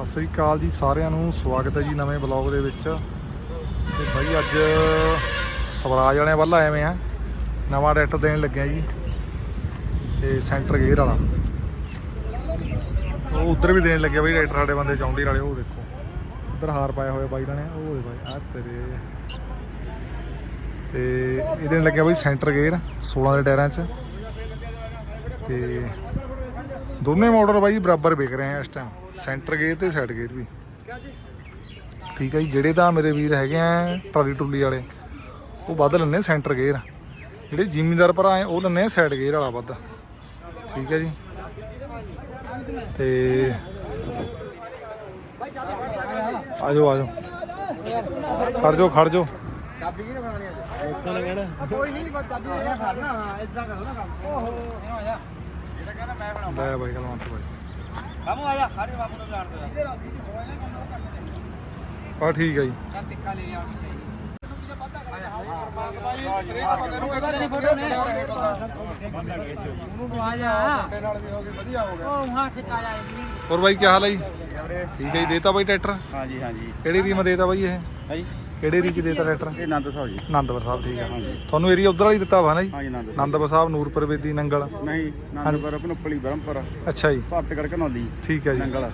ਸਤਿ ਸ੍ਰੀ ਅਕਾਲ ਜੀ ਸਾਰਿਆਂ ਨੂੰ, ਸਵਾਗਤ ਹੈ ਜੀ ਨਵੇਂ ਬਲੌਗ ਦੇ ਵਿੱਚ। ਤੇ ਬਾਈ ਅੱਜ ਸਵਰਾਜ ਵਾਲਿਆਂ ਵੱਲ ਆਏ ਹੋਏ ਆ। ਨਵਾਂ ਟਰੈਕਟਰ ਦੇਣ ਲੱਗਿਆ ਜੀ, ਤੇ ਸੈਂਟਰ ਗੇਅਰ ਵਾਲਾ। ਉਹ ਉਧਰ ਵੀ ਦੇਣ ਲੱਗਿਆ ਬਈ ਟਰੈਕਟਰ ਸਾਡੇ ਬੰਦੇ ਚੌਂਡੀ ਵਾਲੇ ਉਹ ਦੇਖੋ। ਉੱਧਰ ਹਾਰ ਪਾਇਆ ਹੋਇਆ ਬਾਈ ਨੇ, ਉਹ ਦੇ ਬਾਈ, ਆ ਤੇਰੇ। ਤੇ ਇਹ ਦੇਣ ਲੱਗਿਆ ਬਾਈ ਸੈਂਟਰ ਗੇਅਰ 16 ਦੇ ਟਾਇਰਾਂ 'ਚ। ਤੇ ਦੋਨੇ ਮਾਡਲ ਬਾਈ ਬਰਾਬਰ ਵਿਕ ਰਹੇ ਆ ਇਸ ਟਾਈਮ ਸੈਂਟਰ ਗੇਅਰ ਤੇ ਸਾਈਡ ਗੇਅਰ ਵੀ। ਠੀਕ ਹੈ ਜੀ ਜਿਹੜੇ ਤਾਂ ਮੇਰੇ ਵੀਰ ਹੈਗੇ ਆ ਟਰਾਲੀ ਟੁੱਲੀ ਵਾਲੇ ਉਹ ਵੱਧ ਲੈਣੇ ਸੈਂਟਰ ਗੇਅਰ ਜਿਹੜੇ ਜ਼ਿਮੀਂਦਾਰ ਭਰਾ ਆ ਉਹ ਲੈਣੇ ਸਾਈਡ ਗੇਅਰ ਵਾਲਾ ਵੱਧ। ਠੀਕ ਹੈ ਜੀ। ਤੇ ਆਜੋ ਆਜੋ ਖੜ ਜਾਓ ਖੜ ਜਾਓ। ਚਾਬੀ ਕਿਹਨੇ ਬਣਾਣੀ ਕਹਿਣਾ ਕੋਈ ਨਹੀਂ ਬਸ ਚਾਬੀ ਇਹ ਖੜਨਾ। ਹਾਂ ਇਦਾਂ ਕਰੋ ਨਾ ਕੰਮ। ਓਹੋ। ਆਇਆ ਇਹ ਤਾਂ ਕਹਿੰਦਾ ਮੈਂ ਬਣਾਉਂਦਾ ਲੈ ਬਾਈ ਕਲਵੰਤ ਬਾਈ ਕੰਮ ਆਇਆ ਖਾਰੇ ਬਾਪੂ ਨੂੰ ਜਾਣ ਦੇ ਇਹਦੇ ਰਾਸੀ ਦੀ ਹੋਇਆ ਨਾ ਕੰਮ ਉਹ ਕਰਨੇ ਦੇ ਆ ਠੀਕ ਹੈ ਜੀ ਚੱਲ ਟਿੱਕਾ ਲੈ ਆਉਣੀ ਚਾਹੀਦੀ ਤੈਨੂੰ ਕਿਹਦਾ ਪਤਾ ਕਰਿਆ ਤੇਰੀ ਫੋਟੋ ਨੇ ਉਹਨੂੰ ਆ ਜਾ ਤੁਹਾਡੇ ਨਾਲ ਵੀ ਹੋ ਗਈ ਵਧੀਆ ਹੋ ਗਿਆ ਉਹ ਹਾਂ ਖਿੱਚਾ ਜਾ ਹੋਰ ਬਾਈ ਕੀ ਹਾਲ ਹੈ ਜੀ ਠੀਕ ਹੈ ਜੀ ਦੇਤਾ ਬਾਈ ਟਰੈਕਟਰ ਹਾਂਜੀ ਹਾਂਜੀ ਕਿਹੜੀ ਰੀਮ ਦੇਤਾ ਬਾਈ ਇਹ ਹਾਂਜੀ ਕਿਹੜੇ ਰੀਚ ਦੇਤਾ ਟਰੈਕਟਰ ਇਹ ਆਨੰਦ ਸਾਹਿਬ ਜੀ। ਆਨੰਦਪੁਰ ਸਾਹਿਬ ਠੀਕ ਹੈ ਹਾਂਜੀ। ਤੁਹਾਨੂੰ ਏਰੀਆ ਉਧਰ ਵਾਲੀ ਦਿੱਤਾ ਵਾ ਨਾ ਜੀ? ਹਾਂਜੀ ਆਨੰਦ ਆਨੰਦਪੁਰ ਸਾਹਿਬ ਨੂਰਪੁਰ ਵੇਦੀ ਨੰਗਲ। ਨਹੀਂ ਆਨੰਦਪੁਰ ਪਨੁੱਪਲੀ ਬਰਮਪੁਰ ਅੱਛਾ ਜੀ। ਭਾਰਤ ਗੜ ਕਨੌਲੀ ਠੀਕ ਹੈ ਜੀ। ਨੰਗਲ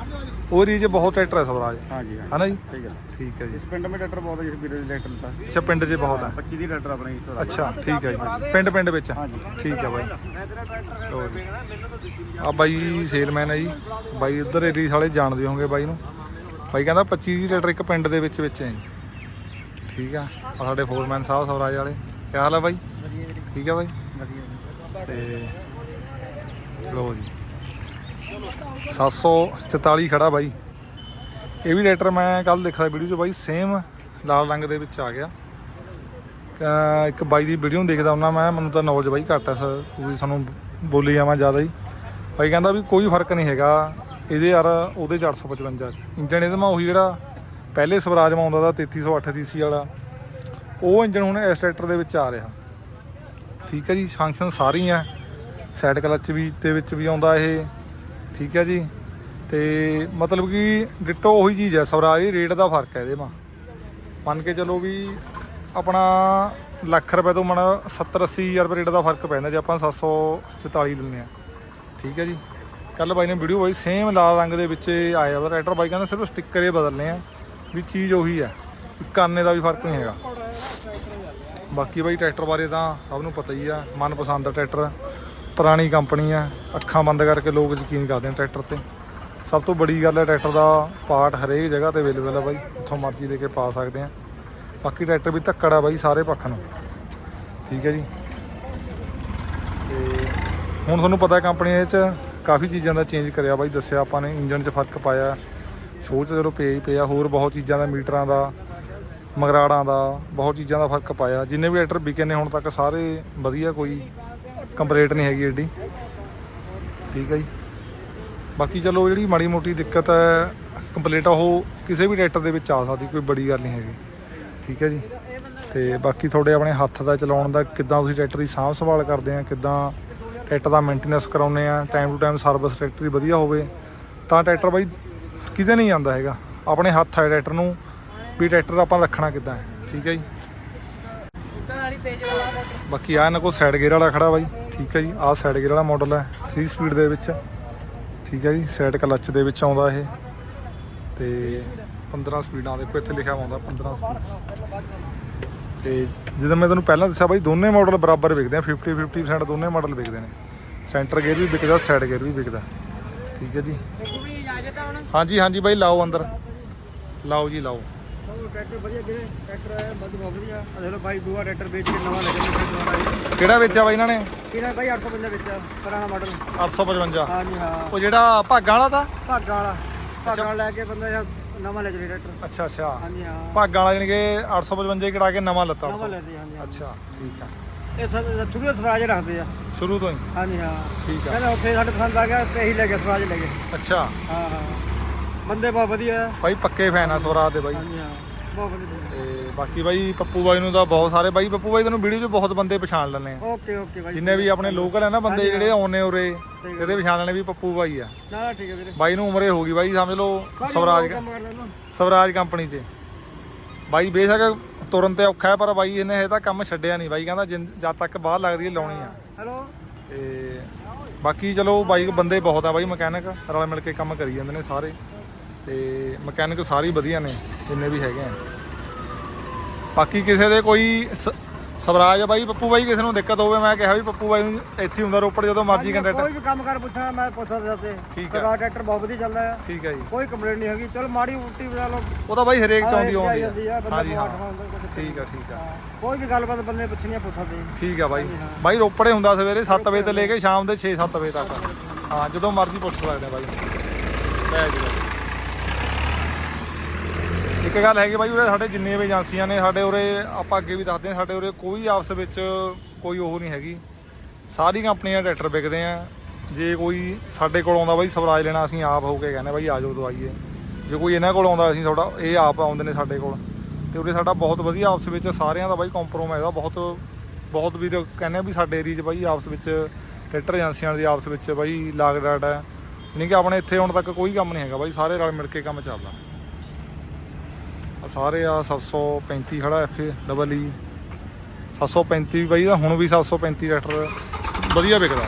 ਉਹ ਰੀਚ ਬਹੁਤ ਟਰੈਕਟਰ ਹੈ ਸਵਰਾਜ। ਹਾਂਜੀ ਹਾਂਜੀ। ਹਨਾ ਜੀ? ਸਹੀ ਗੱਲ ਠੀਕ ਹੈ ਜੀ। ਇਸ ਪਿੰਡ ਮੇ ਡਾਕਟਰ ਬਹੁਤ ਹੈ ਇਸ ਵੀਰੇ ਦੇ ਡਾਕਟਰ ਦਾ। ਅੱਛਾ ਪਿੰਡ 'ਚ ਬਹੁਤ ਹੈ 25 ਦੀ ਡਾਕਟਰ ਆਪਣੇ ਇਸ ਵਾਰ ਅੱਛਾ ਠੀਕ ਹੈ ਜੀ। ਪਿੰਡ ਪਿੰਡ ਵਿੱਚ ਹਾਂਜੀ। ਠੀਕ ਹੈ ਬਾਈ। ਲਓ ਜੀ। ਆ ਬਾਈ ਸੇਲਮੈਨ ਹੈ ਜੀ। ਬਾਈ ਉਧਰ ਏਰੀਆ ਵਾਲੇ ਜਾਣਦੇ ਹੋਵੋਗੇ ਬਾਈ ਨੂੰ। ਬਾਈ ਕਹਿੰਦਾ 25 ਦੀ ਲੀਟਰ ਇੱਕ ਪਿੰਡ ਦੇ ਵਿੱਚ ਵਿੱਚ ਹੈ ਜੀ। ਠੀਕ ਆ। ਆ ਸਾਡੇ ਫੋਰਮੈਨ ਸਾਹਿਬ, ਸਵਰਾਜ ਵਾਲੇ। ਕੀ ਹਾਲ ਹੈ ਬਾਈ? ਠੀਕ ਆ ਬਾਈ? ਤੇ ਲੋ ਜੀ। 744 ਖੜਾ ਬਾਈ। ਇਹ ਵੀ ਲੈਟਰ ਮੈਂ ਕੱਲ ਦੇਖਿਆ ਵੀਡੀਓ 'ਚ ਬਾਈ ਸੇਮ ਲਾਲ ਰੰਗ ਦੇ ਵਿੱਚ ਆ ਗਿਆ। ਇੱਕ ਬਾਈ ਦੀ ਵੀਡੀਓ ਨੂੰ ਦੇਖਦਾ ਹੁੰਦਾ ਮੈਂ, ਮੈਨੂੰ ਤਾਂ ਨੌਲੇਜ ਬਾਈ ਘੱਟ ਐ ਸਰ ਸਾਨੂੰ ਬੋਲੀ ਜਾਵਾਂ ਜ਼ਿਆਦਾ ਹੀ। ਬਾਈ ਕਹਿੰਦਾ ਵੀ ਕੋਈ ਫ਼ਰਕ ਨਹੀਂ ਹੈਗਾ, ਇਹਦੇ ਯਾਰ ਉਹਦੇ 'ਚ 855 ਚ। ਇੰਜਨ ਇਹਦੇ ਮਾ ਉਹੀ ਜਿਹੜਾ ਪਹਿਲੇ ਸਵਰਾਜ ਮਾ ਆਉਂਦਾ ਦਾ 3308 ਸੀਸੀ ਵਾਲਾ। ਉਹ ਇੰਜਨ ਹੁਣ ਇਸ ਟਰੈਕਟਰ ਦੇ ਵਿੱਚ ਆ ਰਿਹਾ। ਠੀਕ ਹੈ ਜੀ ਫੰਕਸ਼ਨ ਸਾਰੀ ਆ ਸਾਈਡ ਕਲਚ ਵੀ ਦੇ ਵਿੱਚ ਵੀ ਆਉਂਦਾ ਇਹ। ਠੀਕ ਹੈ ਜੀ। ਤੇ ਮਤਲਬ ਕਿ ਡਿੱਟੋ ਉਹੀ ਚੀਜ਼ ਹੈ, ਸਵਰਾਜ ਦੀ ਰੇਟ ਦਾ ਫ਼ਰਕ ਹੈ ਇਹਦੇ ਮਾ। ਮੰਨ ਕੇ ਚਲੋ ਵੀ ਆਪਣਾ ਲੱਖ ਰੁਪਏ ਤੋਂ ਮਨ 70 80 ਹਜ਼ਾਰ ਰੁਪਏ ਰੇਟ ਦਾ ਫ਼ਰਕ ਪੈਂਦਾ ਜੇ ਆਪਾਂ 744 ਲੈਂਦੇ ਆ ਠੀਕ ਹੈ ਜੀ। ਕੱਲ ਬਾਈ ਨੇ ਵੀਡੀਓ ਬਾਈ ਸੇਮ ਲਾਲ ਰੰਗ ਦੇ ਵਿੱਚ ਆਇਆ ਵਾ। ਟਰੈਕਟਰ ਬਾਈ ਕਹਿੰਦਾ ਸਿਰਫ ਸਟicker ਹੀ ਬਦਲਨੇ ਆ। ਵੀ ਚੀਜ਼ ਉਹੀ ਹੈ ਕਰਨੇ ਦਾ ਵੀ ਫ਼ਰਕ ਨਹੀਂ ਹੈਗਾ। ਬਾਕੀ ਬਾਈ ਟਰੈਕਟਰ ਬਾਰੇ ਤਾਂ ਸਭ ਨੂੰ ਪਤਾ ਹੀ ਆ, ਮਨਪਸੰਦ ਦਾ ਟਰੈਕਟਰ, ਪੁਰਾਣੀ ਕੰਪਨੀ ਆ, ਅੱਖਾਂ ਬੰਦ ਕਰਕੇ ਲੋਕ ਯਕੀਨ ਕਰਦੇ ਨੇ ਟਰੈਕਟਰ ਤੇ। ਸਭ ਤੋਂ ਬੜੀ ਗੱਲ ਹੈ ਟਰੈਕਟਰ ਦਾ ਪਾਰਟ ਹਰੇਕ ਜਗ੍ਹਾ ਤੇ ਅਵੇਲੇਬਲ ਆ ਬਾਈ ਉੱਥੋਂ ਮਰਜ਼ੀ ਦੇ ਕੇ ਪਾ ਸਕਦੇ ਆ। ਬਾਕੀ ਟਰੈਕਟਰ ਵੀ ਧੱਕੜ ਆ ਬਾਈ ਸਾਰੇ ਪੱਖ ਨੂੰ। ਠੀਕ ਹੈ ਜੀ। ਤੇ ਹੁਣ ਤੁਹਾਨੂੰ ਪਤਾ ਕੰਪਨੀ ਇਹ ਚ ਕਾਫੀ ਚੀਜ਼ਾਂ ਦਾ ਚੇਂਜ ਕਰਿਆ ਬਾਈ, ਦੱਸਿਆ ਆਪਾਂ ਨੇ ਇੰਜਨ 'ਚ ਫ਼ਰਕ ਪਾਇਆ। ਸ਼ੋਅ 'ਚ ਚਲੋ ਪਿਆ ਹੀ ਪਿਆ, ਹੋਰ ਬਹੁਤ ਚੀਜ਼ਾਂ ਦਾ, ਮੀਟਰਾਂ ਦਾ, ਮਗਰਾੜਾਂ ਦਾ, ਬਹੁਤ ਚੀਜ਼ਾਂ ਦਾ ਫ਼ਰਕ ਪਾਇਆ। ਜਿੰਨੇ ਵੀ ਟਰੈਕਟਰ ਵਿਕੇ ਨੇ ਹੁਣ ਤੱਕ, ਸਾਰੇ ਵਧੀਆ ਕੋਈ ਕੰਪਲੀਟ ਨਹੀਂ ਹੈਗੀ ਏਡੀ ਠੀਕ ਹੈ ਜੀ। ਬਾਕੀ ਚਲੋ, ਜਿਹੜੀ ਮਾੜੀ ਮੋਟੀ ਦਿੱਕਤ ਹੈ ਕੰਪਲੀਟ ਉਹ ਕਿਸੇ ਵੀ ਟਰੈਕਟਰ ਦੇ ਵਿੱਚ ਆ ਸਕਦੀ, ਕੋਈ ਬੜੀ ਗੱਲ ਨਹੀਂ ਹੈਗੀ। ਠੀਕ ਹੈ ਜੀ। ਤੇ ਬਾਕੀ ਤੁਹਾਡੇ ਆਪਣੇ ਹੱਥ ਦਾ ਚਲਾਉਣ ਦਾ, ਕਿੱਦਾਂ ਤੁਸੀਂ ਟਰੈਕਟਰ ਦੀ ਸਾਂਭ ਸੰਭਾਲ ਕਰਦੇ ਆ, ਕਿੱਦਾਂ ਟਰੈਕਟਰ ਦਾ ਮੇਨਟੇਨੈਂਸ ਕਰਾਉਂਦੇ ਆ time to time service tractor ਦੀ ਵਧੀਆ ਹੋਵੇ, ਤਾਂ ਟਰੈਕਟਰ ਬਾਈ ਕਿਤੇ ਨਹੀਂ ਜਾਂਦਾ ਹੈਗਾ। ਆਪਣੇ ਹੱਥ ਹੈ ਟਰੈਕਟਰ ਨੂੰ ਵੀ ਟਰੈਕਟਰ ਆਪਾਂ ਰੱਖਣਾ ਕਿੱਦਾਂ ਹੈ, ਠੀਕ ਹੈ ਜੀ? ਬਾਕੀ ਆ ਇਹਨਾਂ ਕੋਲ ਸਾਈਡ ਗੇਅਰ ਵਾਲਾ ਖੜਾ ਬਾਈ, ਠੀਕ ਹੈ ਜੀ। ਆਹ ਸਾਈਡ ਗੇਅਰ ਵਾਲਾ ਮਾਡਲ ਹੈ 3 ਸਪੀਡ ਦੇ ਵਿੱਚ, ਠੀਕ ਹੈ ਜੀ। ਸਾਈਡ ਕਲੱਚ ਦੇ ਵਿੱਚ ਆਉਂਦਾ ਇਹ। ਤੇ 15 ਸਪੀਡਾਂ ਦੇਖੋ, ਇੱਥੇ ਲਿਖਿਆ ਆਉਂਦਾ 15 ਸਪੀਡ ਤੇ ਜਦੋਂ ਮੈਂ ਤੁਹਾਨੂੰ ਪਹਿਲਾਂ ਦੱਸਿਆ ਬਾਈ, ਦੋਨੇ ਮਾਡਲ ਬਰਾਬਰ ਵਿਕਦੇ ਆ 50 50% ਦੋਨੇ ਮਾਡਲ ਵਿਕਦੇ ਨੇ। ਸੈਂਟਰ ਗੇਅਰ ਵੀ ਵਿਕਦਾ ਸਾਈਡ ਗੇਅਰ ਵੀ ਵਿਕਦਾ, ਠੀਕ ਹੈ ਜੀ। ਆ ਹੁਣ ਹਾਂਜੀ ਹਾਂਜੀ ਬਾਈ ਲਾਓ ਅੰਦਰ। ਲਾਓ ਜੀ ਲਾਓ। ਉਹ ਟਰੈਕਟਰ ਵਧੀਆ ਵੀਰੇ ਟਰੈਕਟਰ ਆਇਆ ਬਹੁਤ ਬਹੁਤ ਵਧੀਆ। ਆ ਦੇਖ ਲਓ ਬਾਈ ਦੂਆ ਟਰੈਕਟਰ ਵੇਚ ਕੇ ਨਵਾਂ ਲੈ ਕੇ ਦੁਬਾਰਾ ਕਿਹੜਾ ਵੇਚਿਆ ਬਾਈ ਇਹਨਾਂ ਨੇ? ਕਿਹੜਾ ਬਾਈ 855 ਵਿੱਚ ਪੁਰਾਣਾ ਮਾਡਲ। 855 ਹਾਂਜੀ ਹਾਂ। ਉਹ ਜਿਹੜਾ ਭਾਗਾਂ ਵਾਲਾ ਤਾਂ? ਭਾਗਾਂ ਵਾਲਾ। ਭਾਗਾਂ ਵਾਲਾ ਲੈ ਕੇ ਬੰਦਾ ਨਵਾਂ ਲੈ ਚਲੇ ਟਰੈਕਟਰ। ਅੱਛਾ ਅੱਛਾ। ਹਾਂਜੀ ਹਾਂ। ਭਾਗਾਂ ਵਾਲਾ ਜਾਣੀ ਕਿ 855 ਕਢਾ ਕੇ ਨਵਾਂ ਲੱਤਾ। ਨਵਾਂ 800 ਲੈਦੇ ਹਾਂਜੀ ਹਾਂਜੀ। ਅੱਛਾ ਠੀਕ ਆ। ਇਹ ਸਭ ਥੋੜੀ ਸਵਰਾਜ ਰੱਖਦੇ ਆ। ਸ਼ੁਰੂ ਤੋਂ ਹੀ? ਹਾਂਜੀ ਹਾਂ। ਠੀਕ ਆ। ਕਹਿੰਦਾ ਉੱਥੇ ਸਾਡੇ ਪਸੰਦ ਆ ਗਿਆ ਤੇ ਇਹੀ ਲੈ ਕੇ ਸਵਰਾਜ ਲੈ ਗਏ ਅੱਛਾ। ਹਾਂ ਹਾਂ। ਬੰਦੇ ਬਹੁਤ ਵਧੀਆ ਆ। ਭਾਈ ਪੱਕੇ ਫੈਨ ਆ ਸਵਰਾਜ ਦੇ ਬਾਈ। ਹਾਂਜੀ ਹਾਂ। ਬਹੁਤ ਵਧੀਆ ਤੇ ਬਾਕੀ ਬਾਈ ਪੱਪੂ ਬਾਈ ਨੂੰ ਤਾਂ ਬਹੁਤ ਸਾਰੇ ਬਾਈ ਪੱਪੂ ਬਾਈ ਤੈਨੂੰ ਵੀਡੀਓ 'ਚ ਬਹੁਤ ਬੰਦੇ ਪਛਾਣ ਲੈਣੇ ਆ। ਓਕੇ ਓਕੇ ਬਾਈ। ਜਿੰਨੇ ਵੀ ਆਪਣੇ ਲੋਕਲ ਹੈ ਨਾ ਬੰਦੇ ਜਿਹੜੇ ਆਉਨੇ ਉਰੇ ਇਹਦੇ ਪਛਾਣ ਲੈਣੇ ਵੀ ਪੱਪੂ ਬਾਈ ਆ। ਨਾ ਨਾ ਠੀਕ ਹੈ ਵੀਰੇ। ਬਾਈ ਨੂੰ ਉਮਰੇ ਹੋ ਗਈ ਬਾਈ ਸਮਝ ਲਓ ਸਵਰਾਜ ਸਵਰਾਜ ਕੰਪਨੀ 'ਚ। ਬਾਈ ਬੇਸ਼ੱਕ ਤੁਰਨ ਤੇ ਔਖਾ ਹੈ ਪਰ ਬਾਈ ਇਹਨੇ ਇਹ ਤਾਂ ਕੰਮ ਛੱਡਿਆ ਨਹੀਂ। ਬਾਈ ਕਹਿੰਦਾ ਜਿੰਨ- ਜਦ ਤੱਕ ਬਾਹਰ ਲੱਗਦੀ ਹੈ ਲਾਉਣੀ ਆ। ਹੈਲੋ? ਤੇ ਬਾਕੀ ਚਲੋ ਬਾਈ ਬੰਦੇ ਬਹੁਤ ਆ ਬਾਈ ਮਕੈਨਿਕ ਰਲ ਮਿਲ ਕੇ ਕੰਮ ਕਰੀ ਜਾਂਦੇ ਨੇ ਸਾਰੇ। ਤੇ ਮਕੈਨਿਕ ਸਾਰੇ ਹੀ ਵਧੀਆ ਨੇ ਜਿੰਨੇ ਵੀ ਹੈਗੇ ਆ। ਬਾਕੀ ਕਿਸੇ ਦੇ ਕੋਈ ਸ- ਸਵਰਾਜ ਆ ਬਾਈ ਪੱਪੂ ਬਾਈ ਕਿਸੇ ਨੂੰ ਦਿੱਕਤ ਹੋਵੇ ਮੈਂ ਕਿਹਾ ਵੀ ਪੱਪੂ ਬਾਈ ਨੂੰ ਇੱਥੇ ਹੀ ਹੁੰਦਾ ਰੋਪੜ ਜਦੋਂ ਮਰਜ਼ੀ ਕੰਟੈਕਟ। ਕੋਈ ਵੀ ਕੰਮ ਕਰ ਪੁੱਛਣਾ ਮੈਂ ਪੁੱਛ ਸਕਦਾ ਤੇ। ਠੀਕ ਹੈ। ਸਰਕਾਰ ਟਰੈਕਟਰ ਬਹੁਤ ਵਧੀਆ ਚੱਲਦਾ ਹੈ ਠੀਕ ਹੈ ਜੀ। ਕੋਈ ਕੰਪਲੇਂਟ ਨਹੀਂ ਹੈਗੀ। ਚਲ ਮਾੜੀ ਉਲਟੀ ਬਣਾ ਲਓ। ਉਹ ਤਾਂ ਬਾਈ ਹਰੇਕ ਚ ਆਉਂਦੀ ਆਉਂਦੀ ਜਾਂਦੀ ਆ ਆ ਬੰਦਾ ਹਾਂਜੀ ਹਾਂ। ਬਿਮਾਰ ਹੁੰਦਾ ਕੁਛ ਠੀਕ ਆ ਠੀਕ ਆ। ਕੋਈ ਵੀ ਗੱਲਬਾਤ ਬੰਦੇ ਨੇ ਪੁੱਛਣੀ ਆ ਪੁੱਛ ਸਕਦੇ। ਠੀਕ ਆ ਬਾਈ। ਬਾਈ ਰੋਪੜੇ ਹੁੰਦਾ ਸਵੇਰੇ 7 ਵਜੇ ਤੋਂ ਲੈ ਕੇ ਸ਼ਾਮ ਦੇ 6-7 ਵਜੇ ਤੱਕ। ਹਾਂ ਜਦੋਂ ਮਰਜ਼ੀ ਪੁੱਛ ਸਕਦੇ ਆ ਬਾਈ। ਲੈ ਜੀ ਬਾਈ। ਇੱਕ ਗੱਲ ਹੈਗੀ ਬਾਈ, ਉਰੇ ਸਾਡੇ ਜਿੰਨੇ ਵੀ ਏਜੰਸੀਆਂ ਨੇ, ਸਾਡੇ ਉਰੇ ਆਪਾਂ ਅੱਗੇ ਵੀ ਦੱਸਦੇ ਹਾਂ, ਸਾਡੇ ਉਰੇ ਕੋਈ ਆਪਸ ਵਿੱਚ ਕੋਈ ਉਹ ਨਹੀਂ ਹੈਗੀ। ਸਾਰੀ ਕੰਪਨੀਆਂ ਟਰੈਕਟਰ ਵਿਕਦੇ ਆ। ਜੇ ਕੋਈ ਸਾਡੇ ਕੋਲ ਆਉਂਦਾ ਬਾਈ, ਸਵਰਾਜ ਲੈਣਾ ਅਸੀਂ ਆਪ ਹੋ ਕੇ ਕਹਿੰਦੇ ਬਾਈ, ਆ ਜਾਓ ਦਵਾਈਏ। ਜੇ ਕੋਈ ਇਹਨਾਂ ਕੋਲ ਆਉਂਦਾ ਅਸੀਂ ਥੋੜਾ ਇਹ ਆਪ ਆਉਂਦੇ ਨੇ ਸਾਡੇ ਕੋਲ। ਤੇ ਉਰੇ ਸਾਡਾ ਬਹੁਤ ਵਧੀਆ ਆਪਸ ਵਿੱਚ ਸਾਰਿਆਂ ਦਾ ਬਾਈ ਕੰਪਰੋਮਾਈਜ਼ ਆ, ਬਹੁਤ ਬਹੁਤ ਵੀਰ ਕਹਿੰਦੇ ਆ ਵੀ ਸਾਡੇ ਏਰੀਆ 'ਚ ਬਾਈ ਆਪਸ ਵਿੱਚ ਟਰੈਕਟਰ ਏਜੰਸੀਆਂ ਦੀ ਆਪਸ ਵਿੱਚ ਬਾਈ ਲਾਗ ਡਾਟ ਹੈ ਨਹੀਂ ਕਿ ਆਪਣੇ ਇੱਥੇ ਹੁਣ ਤੱਕ ਕੋਈ ਕੰਮ ਨਹੀਂ ਹੈਗਾ ਬਾਈ, ਸਾਰੇ ਰਲ ਮਿਲ ਕੇ ਕੰਮ ਚੱਲਦਾ। ਆ ਸਾਰੇ ਆ 735 ਖੜਾ ਐਫ ਡਬਲ ਈ 735 ਵੀ ਬਾਈ ਦਾ, ਹੁਣ ਵੀ 735 ਟਰੈਕਟਰ ਵਧੀਆ ਵਿਕਦਾ।